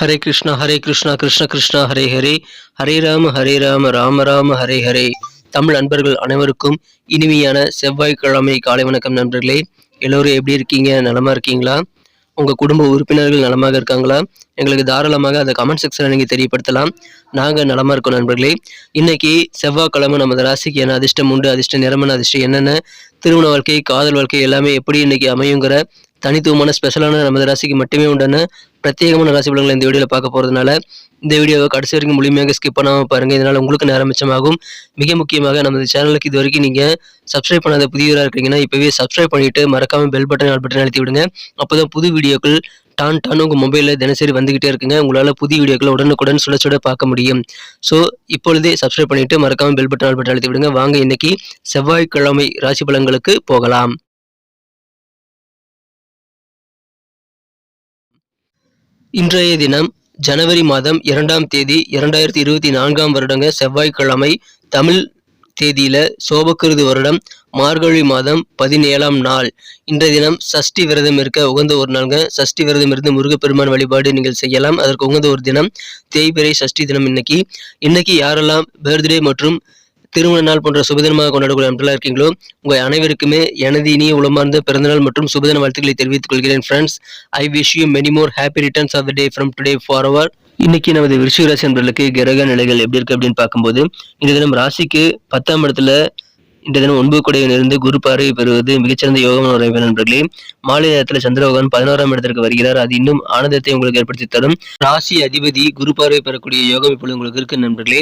ஹரே கிருஷ்ணா ஹரே கிருஷ்ணா கிருஷ்ண கிருஷ்ணா ஹரே ஹரே. ஹரே ராம ஹரே ராம ராம ராம ஹரே ஹரே. தமிழ் நண்பர்கள் அனைவருக்கும் இனிமையான செவ்வாய்க்கிழமை காலை வணக்கம் நண்பர்களே. எல்லோரும் எப்படி இருக்கீங்க? நலமா இருக்கீங்களா? உங்க குடும்ப உறுப்பினர்கள் நலமாக இருக்காங்களா? எங்களுக்கு தாராளமாக அந்த கமெண்ட் செக்ஷனில் நீங்கள் தெரியப்படுத்தலாம். நாங்கள் நலமாக இருக்கோம் நண்பர்களே. இன்னைக்கு செவ்வாய்க்கிழமை நமது ராசிக்கு என்ன அதிர்ஷ்டம் உண்டு அதிர்ஷ்ட நிறமன அதிர்ஷ்டம் என்னென்ன? திருமண வாழ்க்கை காதல் வாழ்க்கை எல்லாமே எப்படி இன்னைக்கு அமையுங்கிற தனித்துவமான ஸ்பெஷலான நமது ராசிக்கு மட்டுமே உண்டான பிரத்யேகமான ராசி பலன்களை இந்த வீடியோவில் பார்க்க போகிறதுனால இந்த வீடியோவை கடைசி வரைக்கும் முழுமையாக ஸ்கிப் பண்ணாமல் பாருங்கள் இதனால் உங்களுக்கு நேரம் மிச்சமாகும். மிக முக்கியமாக நமது சேனலுக்கு இது வரைக்கும் நீங்கள் சப்ஸ்கிரைப் பண்ணாத புதியவராக இருக்கீங்கன்னா இப்போவே சப்ஸ்கிரைப் பண்ணிவிட்டு மறக்காமல் பெல் பட்டன் ஆல் பட்டன் அழுத்தி விடுங்க. அப்போ தான் புது வீடியோக்கள் டான் டான் உங்கள் மொபைலில் தினசரி வந்துக்கிட்டே இருக்குங்க. உங்களால் புதிய வீடியோக்களை உடனுக்குடன் சுட சுட பார்க்க முடியும். ஸோ இப்பொழுதே சப்ஸ்கிரைப் பண்ணிவிட்டு மறக்காமல் பெல் பட்டன் ஆல் பட்டன் அழுத்தி விடுங்க. வாங்க இன்றைக்கி செவ்வாய்க்கிழமை ராசி பலன்களுக்கு போகலாம். இன்றைய தினம் ஜனவரி மாதம் இரண்டாம் தேதி இரண்டாயிரத்தி இருபத்தி நான்காம் வருடங்க செவ்வாய்க்கிழமை தமிழ் தேதியில சோபக்கிருது வருடம் மார்கழி மாதம் பதினேழாம் நாள். இன்றைய தினம் சஷ்டி விரதம் இருக்க உகந்த ஒரு நாளுங்க. சஷ்டி விரதம் இருந்து முருகப்பெருமான் வழிபாடு நீங்கள் செய்யலாம். அதற்கு உகந்த ஒரு தினம் தேய்பிரை சஷ்டி தினம் இன்னைக்கு. இன்னைக்கு யாரெல்லாம் பர்த்டே மற்றும் திருமண நாள் போன்ற சுபதினமாக கொண்டாடக்கூடிய நண்பர்களாக இருக்கீங்களோ உங்கள் அனைவருக்குமே எனது இனிய உளமார்ந்த பிறந்தநாள் மற்றும் சுபதின வாழ்த்துக்களை தெரிவித்துக் கொள்கிறேன் friends I wish you many more happy returns of the day from today forward இன்னைக்கு நமது விருஷிகராசி நண்பர்களுக்கு கிரக நிலைகள் எப்படி இருக்கு அப்படின்னு பார்க்கும்போது இந்த தினம் ராசிக்கு பத்தாம் இடத்துல இந்த தினம் ஒன்பது கொடையிலிருந்து குரு பார்வை பெறுவது மிகச்சிறந்த யோகமான உறவு நண்பர்களே. மாலை நேரத்தில் சந்திரபகவான் பதினோராம் இடத்திற்கு வருகிறார். அது இன்னும் ஆனந்தத்தை உங்களுக்கு ஏற்படுத்தி தரும். ராசி அதிபதி குரு பார்வை பெறக்கூடிய யோகம் இப்பொழுது உங்களுக்கு இருக்கு நண்பர்களே.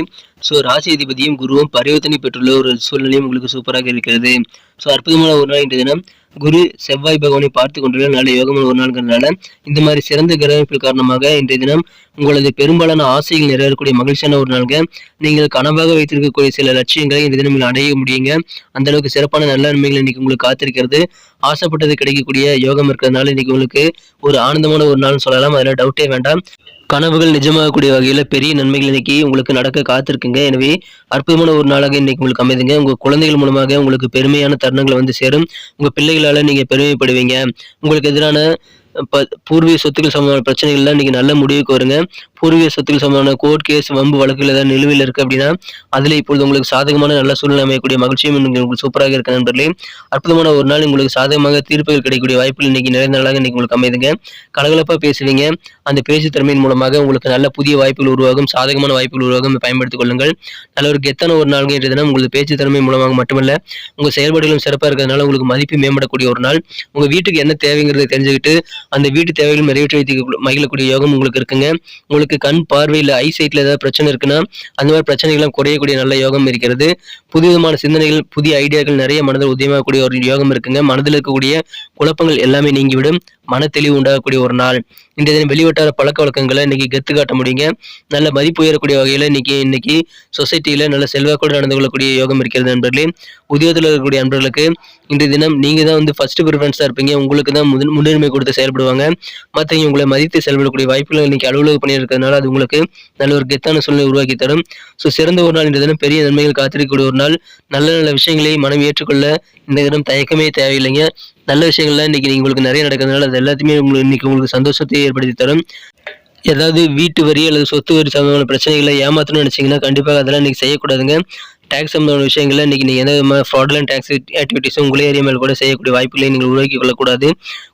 ஸோ ராசி அதிபதியும் குருவும் பரிவர்த்தனை பெற்றுள்ள ஒரு சூழ்நிலையும் உங்களுக்கு சூப்பராக இருக்கிறது. ஸோ அற்புதமான ஒரு நாள் இன்றைய தினம். குரு செவ்வாய் பகவானை பார்த்து கொண்டுள்ள நல்ல யோகமான ஒரு நாள்ங்கிறதுனால இந்த மாதிரி சிறந்த கிரகமைப்பு காரணமாக இன்றைய தினம் உங்களது பெரும்பாலான ஆசைகள் நிறைவேறக்கூடிய மகிழ்ச்சியான ஒரு நாள்கள் நீங்கள் கனவாக வைத்திருக்கக்கூடிய சில லட்சியங்களை இந்த தினம் அடைய முடியுங்க. அந்த அளவுக்கு சிறப்பான நல்ல நன்மைகள் இன்னைக்கு உங்களுக்கு காத்திருக்கிறது. ஆசைப்பட்டது கிடைக்கக்கூடிய யோகம் இருக்கிறதுனால இன்னைக்கு உங்களுக்கு ஒரு ஆனந்தமான ஒரு நாள்னு சொல்லலாம். அதில் டவுட்டே வேண்டாம். கனவுகள் நிஜமாகக்கூடிய வகையில் பெரிய நன்மைகள் இன்னைக்கு உங்களுக்கு நடக்க காத்திருக்குங்க. எனவே அற்புதமான ஒரு நாளாக இன்னைக்கு உங்களுக்கு அமைதுங்க. உங்கள் குழந்தைகள் மூலமாக உங்களுக்கு பெருமையான தருணங்கள் வந்து சேரும். உங்கள் பிள்ளைகளால் நீங்கள் பெருமைப்படுவீங்க. உங்களுக்கு எதிரான பூர்வீக சொத்துக்கள் சம்பந்தமான பிரச்சனைகள்லாம் இன்னைக்கு நல்ல முடிவுக்கு வருங்க பூர்வீக சொத்துக்கள் சம்பந்தமான கோர்ட் கேஸ் வம்பு வழக்குகள் ஏதாவது நிலுவையில் இருக்கு அப்படின்னா அதில் இப்பொழுது உங்களுக்கு சாதகமான நல்ல சூழ்நிலை அமையக்கூடிய மகிழ்ச்சியும் உங்களுக்கு சூப்பராக இருக்க நண்பர்களே. அற்புதமான ஒரு நாள் உங்களுக்கு சாதகமாக தீர்ப்புகள் கிடைக்கக்கூடிய வாய்ப்புகள் இன்னைக்கு நிறைய நாளாக இன்னைக்கு உங்களுக்கு அமைதுங்க. கலகலப்பாக பேசுவீங்க. அந்த பேச்சு திறமையின் மூலமாக உங்களுக்கு நல்ல புதிய வாய்ப்புகள் உருவாகும் சாதகமான வாய்ப்புகள் உருவாகும் பயன்படுத்திக் கொள்ளுங்கள். நல்ல ஒரு கெத்தான ஒரு நாள் இன்றைய தினம். உங்களுக்கு பேச்சு திறமை மூலமாக மட்டுமல்ல உங்க செயல்பாடுகளும் சிறப்பாக இருக்கிறதுனால உங்களுக்கு மதிப்பு மேம்படக்கூடிய ஒரு நாள். உங்க வீட்டுக்கு என்ன தேவைங்கிறத தெரிஞ்சுக்கிட்டு அந்த வீட்டு தேவைகள் நிறைவேற்றி வைத்து மகிழக்கூடிய யோகம் உங்களுக்கு இருக்குங்க. உங்களுக்கு கண் பார்வையில் ஐ சைட்ல ஏதாவது பிரச்சனை இருக்குன்னா அந்த மாதிரி பிரச்சனைகள்லாம் குறையக்கூடிய நல்ல யோகம் இருக்கிறது. புது விதமான சிந்தனைகள் புதிய ஐடியாக்கள் நிறைய மனதில் உதயமாகக்கூடிய ஒரு யோகம் இருக்குங்க. மனதில் இருக்கக்கூடிய குழப்பங்கள் எல்லாமே நீங்கிவிடும். மன தெளிவு உண்டாகக்கூடிய ஒரு நாள். இந்த தினம் வெளிவட்டார பழக்க வழக்கங்களை இன்னைக்கு கெத்து காட்ட முடியுங்க. நல்ல மதிப்பு உயரக்கூடிய வகையில் இன்னைக்கு இன்னைக்கு சொசைட்டியில் நல்ல செல்வாக்கோடு நடந்து கொள்ளக்கூடிய யோகம் இருக்கிறது நண்பர்களே. உத்தியோகத்தில் இருக்கக்கூடிய நண்பர்களுக்கு இன்றைய தினம் நீங்கள் தான் வந்து ஃபர்ஸ்ட் ப்ரிஃபரன்ஸாக இருப்பீங்க. உங்களுக்கு தான் முதன் முன்னுரிமை கொடுத்து செயல்படுவாங்க. மற்றவங்க உங்களை மதித்து செயல்படக்கூடிய வாய்ப்புகள் இன்னைக்கு அலுவலக பணி இருக்கிறதுனால அது உங்களுக்கு நல்ல ஒரு கெத்தான சூழ்நிலை உருவாக்கி தரும். ஸோ சிறந்த ஒரு நாள் இந்த தினம் பெரிய நன்மைகள் காத்திருக்கக்கூடிய ஒரு நாள். நல்ல நல்ல விஷயங்களை மனம் ஏற்றுக்கொள்ள இந்த தினம் தயக்கமே தேவையில்லைங்க. நல்ல விஷயங்கள்லாம் இன்னைக்கு உங்களுக்கு நிறைய நடக்கிறதுனால அது எல்லாத்தையுமே உங்களுக்கு இன்னைக்கு உங்களுக்கு சந்தோஷத்தை ஏற்படுத்தி தரும். ஏதாவது வீட்டு வரி அல்லது சொத்து வரி சம்பந்தமான பிரச்சனைகளை ஏமாத்தணும்னு நினைச்சீங்கன்னா கண்டிப்பாக அதெல்லாம் இன்னைக்கு செய்யக்கூடாதுங்க. டேக்ஸ் சம்பந்தமான விஷயங்களில் இன்றைக்கி நீங்கள் எந்த விதமான ஃப்ராட்லன் டேக்ஸ் ஆக்டிவிட்டிஸும் உங்களே ஏரியா மேல் கூட செய்யக்கூடிய வாய்ப்புகளை நீங்கள் உருவாக்கி கொள்ளக்கூடாது.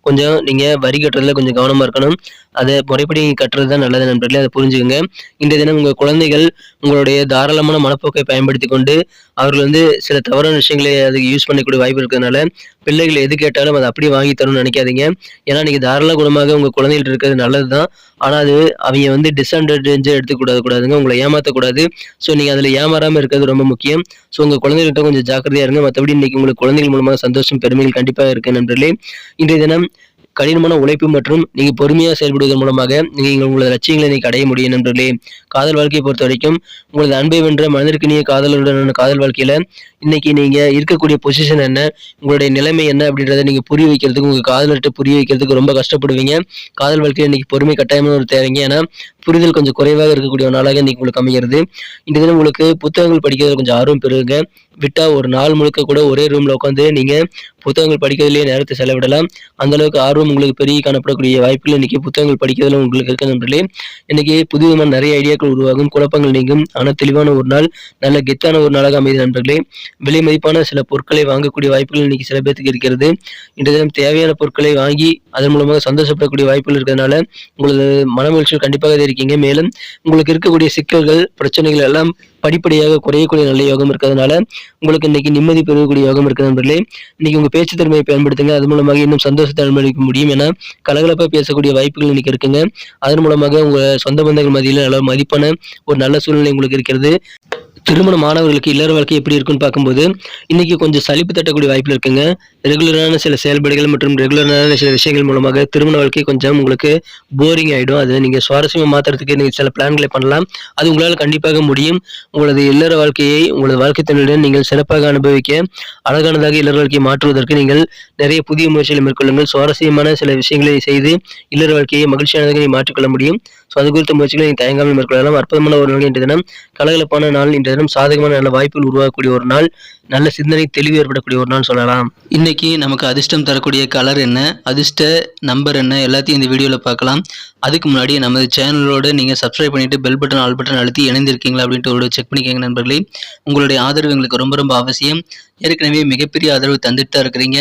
கொஞ்சம் நீங்கள் வரி கட்டுறதுல கொஞ்சம் கவனமாக இருக்கணும். அதை முறைப்படி கட்டுறது தான் நல்லது நண்பர்களே அதை புரிஞ்சுக்கோங்க. இந்த தினம் உங்கள் குழந்தைகள் உங்களுடைய தாராளமான மனப்போக்கை பயன்படுத்தி கொண்டு அவர்கள் வந்து சில தவறான விஷயங்களை அதுக்கு யூஸ் பண்ணக்கூடிய வாய்ப்பு இருக்கிறதுனால பிள்ளைகள் எது கேட்டாலும் அதை அப்படியே வாங்கி தரணும்னு நினைக்காதீங்க. ஏன்னா நீங்கள் தாராள குணமாக உங்கள் குழந்தைகள் இருக்கிறது நல்லது தான் ஆனால் அது அவங்க வந்து டிஸ்அட்வான்டேஜாக எடுத்துக்கூடாது கூடாதுங்க. உங்களை ஏமாற்றக்கூடாது ஸோ நீங்கள் அதில் ஏமாறாமல் இருக்கிறது ரொம்ப முக்கியம். ஸோ உங்கள் குழந்தைகிட்ட கொஞ்சம் ஜாக்கிரதையாக இருங்க. மற்றபடி இன்னைக்கு உங்களுக்கு குழந்தைகள் மூலமாக சந்தோஷம் பெருமைகள் கண்டிப்பாக இருக்குது நண்பர்களே. இன்றைய தினம் கடினமான உழைப்பு மற்றும் நீங்கள் பொறுமையாக செயல்படுவதன் மூலமாக நீங்கள் உங்களது லட்சியங்களை நீங்கள் அடைய முடியும் நண்பர்களே. காதல் வாழ்க்கையை பொறுத்த வரைக்கும் உங்களது அன்பை வென்ற மனதிற்கினிய காதலுடனான காதல் வாழ்க்கையில இன்னைக்கு நீங்க இருக்கக்கூடிய பொசிஷன் என்ன உங்களுடைய நிலைமை என்ன அப்படின்றத நீங்க புரிய வைக்கிறதுக்கு உங்க காதலர்கிட்ட புரிய வைக்கிறதுக்கு ரொம்ப கஷ்டப்படுவீங்க. காதல் வாழ்க்கையில இன்னைக்கு பொறுமை கட்டாயமான ஒரு தேவைங்க. ஏன்னா புரிதல் கொஞ்சம் குறைவாக இருக்கக்கூடிய ஒரு நாளாக இன்றைக்கி உங்களுக்கு அமைகிறது. இந்த தினம் உங்களுக்கு புத்தகங்கள் படிக்கிறதுல கொஞ்சம் ஆர்வம் பெறுங்க. விட்டால் ஒரு நாள் முழுக்க கூட ஒரே ரூமில் உட்காந்து நீங்க புத்தகங்கள் படிக்கிறதுலேயே நேரத்தை செலவிடலாம். அந்த அளவுக்கு ஆர்வம் உங்களுக்கு பெரிய காணப்படக்கூடிய வாய்ப்புகள் இன்னைக்கு புத்தகங்கள் படிக்கிறதுல உங்களுக்கு இருக்க நண்பர்களே. இன்னைக்கு புதுவிதமான நிறைய ஐடியாக்கள் உருவாகும். குழப்பங்கள் நீங்கும். ஆனால் தெளிவான ஒரு நாள் நல்ல கெத்தான ஒரு நாளாக அமைது நண்பர்களே. விலை மதிப்பான சில பொருட்களை வாங்கக்கூடிய வாய்ப்புகள் இன்னைக்கு சில பேர்த்துக்கு இருக்கிறது. இன்றைய தினம் தேவையான பொருட்களை வாங்கி அதன் மூலமாக சந்தோஷப்படக்கூடிய வாய்ப்புகள் இருக்கிறதுனால உங்களது மனமகிழ்ச்சியில் கண்டிப்பாக இருக்கீங்க. மேலும் உங்களுக்கு இருக்கக்கூடிய சிக்கல்கள் பிரச்சனைகள் எல்லாம் படிப்படியாக குறையக்கூடிய நல்ல யோகம் இருக்கிறதுனால உங்களுக்கு இன்னைக்கு நிம்மதி பெறக்கூடிய யோகம் இருக்குது நண்பர்களே. இன்னைக்கு உங்க பேச்சு திறமையை பயன்படுத்துங்க. அது மூலமாக இன்னும் சந்தோஷத்தை அனுமதிக்க முடியும். என கலகலப்பா பேசக்கூடிய வாய்ப்புகள் இன்னைக்கு இருக்குங்க. அதன் மூலமாக உங்க சொந்த பந்தங்கள் மதியில் நல்ல மதிப்பான ஒரு நல்ல சூழ்நிலை உங்களுக்கு இருக்கிறது. திருமண மாணவர்களுக்கு இல்லற வாழ்க்கை எப்படி இருக்குன்னு பார்க்கும்போது இன்னைக்கு கொஞ்சம் சலிப்பு தட்டக்கூடிய வாய்ப்பு இருக்குங்க. ரெகுலரான சில செயல்பாடுகள் மற்றும் ரெகுலரான சில விஷயங்கள் மூலமாக திருமண வாழ்க்கை கொஞ்சம் உங்களுக்கு போரிங் ஆகிடும் அதை நீங்கள் சுவாரஸ்யமாக மாற்றுறதுக்கு நீங்கள் சில பிளான்களை பண்ணலாம். அது உங்களால் கண்டிப்பாக முடியும். உங்களது இல்லற வாழ்க்கையை உங்களது வாழ்க்கை தன்னுடன் நீங்கள் சிறப்பாக அனுபவிக்க அழகானதாக இல்லற வாழ்க்கையை மாற்றுவதற்கு நீங்கள் நிறைய புதிய முயற்சிகளை மேற்கொள்ளுங்கள். சுவாரஸ்யமான சில விஷயங்களை செய்து இல்லற வாழ்க்கையை மகிழ்ச்சியானதாக நீங்கள் மாற்றிக்கொள்ள முடியும். ஸோ அது குறித்த முயற்சிகளை நீங்கள் தயங்காமல் மேற்கொள்ளலாம். அற்புதமான ஒரு நாள் இன்றைய தினம் கலகலப்பான நாள் இன்றைய தினம் சாதகமான நல்ல வாய்ப்புகள் உருவாகக்கூடிய ஒரு நாள் நல்ல சிந்தனை தெளிவு ஏற்படக்கூடிய ஒரு நாள் சொல்லலாம். இன்னைக்கு நமக்கு அதிர்ஷ்டம் தரக்கூடிய கலர் என்ன அதிர்ஷ்ட நம்பர் என்ன எல்லாத்தையும் இந்த வீடியோவில் பார்க்கலாம். அதுக்கு முன்னாடி நமது சேனலோட நீங்கள் சப்ஸ்கிரைப் பண்ணிட்டு பெல் பட்டன் ஆல் பட்டன் அழுத்தி இணைந்திருக்கீங்களா அப்படின்ட்டு ஒரு செக் பண்ணிக்கோங்க நண்பர்களே. உங்களுடைய ஆதரவு எங்களுக்கு ரொம்ப ரொம்ப அவசியம். ஏற்கனவே மிகப்பெரிய ஆதரவு தந்துட்டு தான் இருக்கிறீங்க.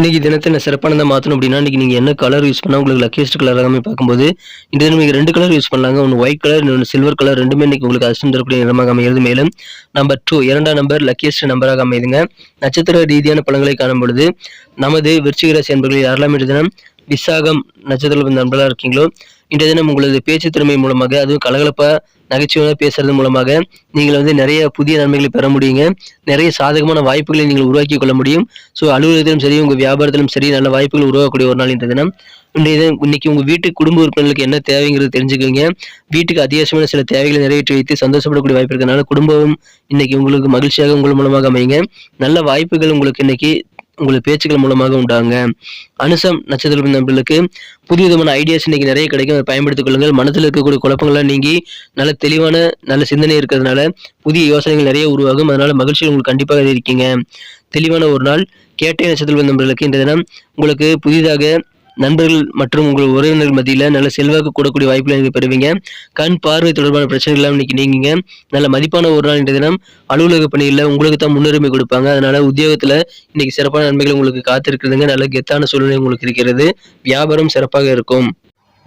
இன்றைக்கி தினத்தை நான் சிறப்பானதாக மாற்றணும் அப்படின்னா இன்னைக்கு நீங்கள் என்ன கலர் யூஸ் பண்ணால் உங்களுக்கு லக்கியஸ்ட் கலர் எல்லாமே பார்க்கும்போது இந்த தினம் நீங்கள் ரெண்டு கலர் யூஸ் பண்ணலாங்க. ஒன்று ஒயிட் கலர் இன்னொன்று சில்வர் கலர் ரெண்டுமே இன்னைக்கு உங்களுக்கு அதிர்ஷ்டம் தரக்கூடிய நிறமாக அமைகிறது. மேலும் நம்பர் டூ இரண்டாம் நம்பர் லக்கியஸ்ட் நம்பராக அமையுதுங்க. நட்சத்திர ரீதியான பழங்களை காணும் பொழுது நமது விருச்சிகராசி ராசி யாரெல்லாம் இன்றைய தினம் விசாகம் நட்சத்திரத்தில் நண்பர்களாக இருக்கீங்களோ இன்றைய தினம் உங்களது பேச்சு திறமை மூலமாக அதுவும் கலகலப்பாக நகைச்சுவையாக பேசுறது மூலமாக நீங்கள் வந்து நிறைய புதிய நன்மைகளை பெற முடியுங்க. நிறைய சாதகமான வாய்ப்புகளை நீங்கள் உருவாக்கி கொள்ள முடியும். ஸோ அலுவலகத்திலும் சரி உங்கள் வியாபாரத்திலும் சரி நல்ல வாய்ப்புகள் உருவாக்கக்கூடிய ஒரு நாள் இந்த தினம். இன்றைய தினம் இன்னைக்கு உங்கள் வீட்டு குடும்ப உறுப்பினர்களுக்கு என்ன தேவைங்கிறது தெரிஞ்சுக்கோங்க வீட்டுக்கு அத்தியாவசியமான சில தேவைகளை நிறைவேற்றி வைத்து சந்தோஷப்படக்கூடிய வாய்ப்பு இருக்கிறதுனால குடும்பம் இன்னைக்கு உங்களுக்கு மகிழ்ச்சியாக உங்கள் மூலமாக அமையுங்க. நல்ல வாய்ப்புகள் உங்களுக்கு இன்னைக்கு உங்களுக்கு பேச்சுக்கள் மூலமாக உண்டாங்க. அனுசம் நட்சத்திர நண்பர்களுக்கு புதிய விதமான ஐடியாஸ் இன்னைக்கு நிறைய கிடைக்கும். அதை பயன்படுத்திக் கொள்ளுங்கள். மனதில் இருக்கக்கூடிய குழப்பங்கள்லாம் நீங்கி நல்ல தெளிவான நல்ல சிந்தனை இருக்கிறதுனால புதிய யோசனைகள் நிறைய உருவாகும். அதனால மகிழ்ச்சி உங்களுக்கு கண்டிப்பாக இருக்கீங்க. தெளிவான ஒரு நாள். கேட்டை நட்சத்திர நண்பர்களுக்கு இந்த தினம் உங்களுக்கு புதிதாக நண்பர்கள் மற்றும் உங்கள் உறவினர்கள் மத்தியில் நல்ல செல்வாக்கு கூடக்கூடிய வாய்ப்புகளை நீங்கள் பெறுவீங்க. கண் பார்வை தொடர்பான பிரச்சனைகள் எல்லாம் இன்னைக்கு நீங்கிங்க. நல்ல மதிப்பான ஒரு நாள் இன்றைய தினம். அலுவலக பணியில் உங்களுக்கு தான் முன்னுரிமை கொடுப்பாங்க. அதனால உத்தியோகத்தில் இன்னைக்கு சிறப்பான நன்மைகள் உங்களுக்கு காத்திருக்கிறதுங்க. நல்ல கெத்தான சூழ்நிலை உங்களுக்கு இருக்கிறது. வியாபாரம் சிறப்பாக இருக்கும்.